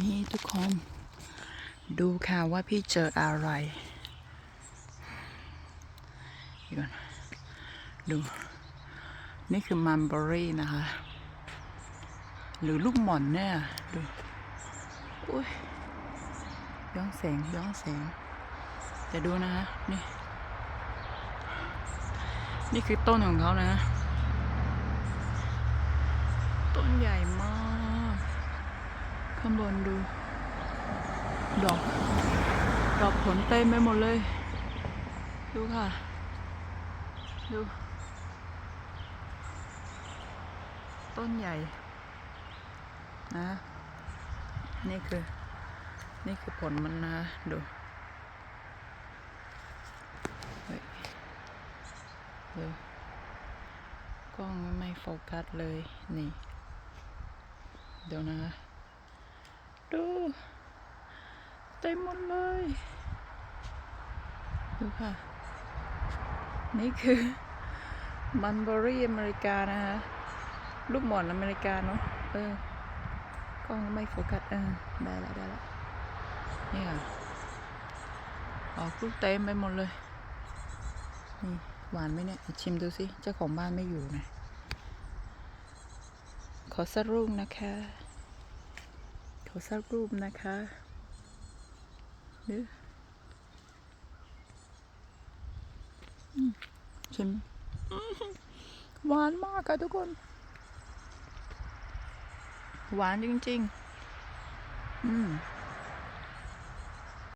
นี่ทุกคน ดูค่ะว่าพี่เจออะไรก่อนดู นี่คือมันเบอรี่นะคะ หรือลูกหม่อนเนี่ยดูอุ้ยย้อนแสงย้อนแสงแต่ดูนะคะนี่ นี่คือต้นของเขานะ ต้นใหญ่มาก ข้างบนดู ดอก ดอกผลเต็มไปหมดเลย ดูค่ะ ดู ต้นใหญ่ นะ นี่คือ นี่คือผลมันนะ ดูเฮ้ยดูกล้องไม่โฟกัสเลย นี่ เดี๋ยวนะคะ ดู เต็มหมดเลย ดูค่ะ นี่คือมันเบอรี่อเมริกานะคะลูกหมอนอเมริกาเนาะเออกล้องไม่โฟกัสเออได้แล้วได้แล้วนี่ค่ะออกลูกเต็มไปหมดเลยนี่หวานไหมเนี่ยชิมดูสิเจ้าของบ้านไม่อยู่นะขอสักรูปนะคะ ขอสักรูปนะคะดูอืมชิมอื้อหือหวานมากค่ะทุกคน หวานจริง ๆ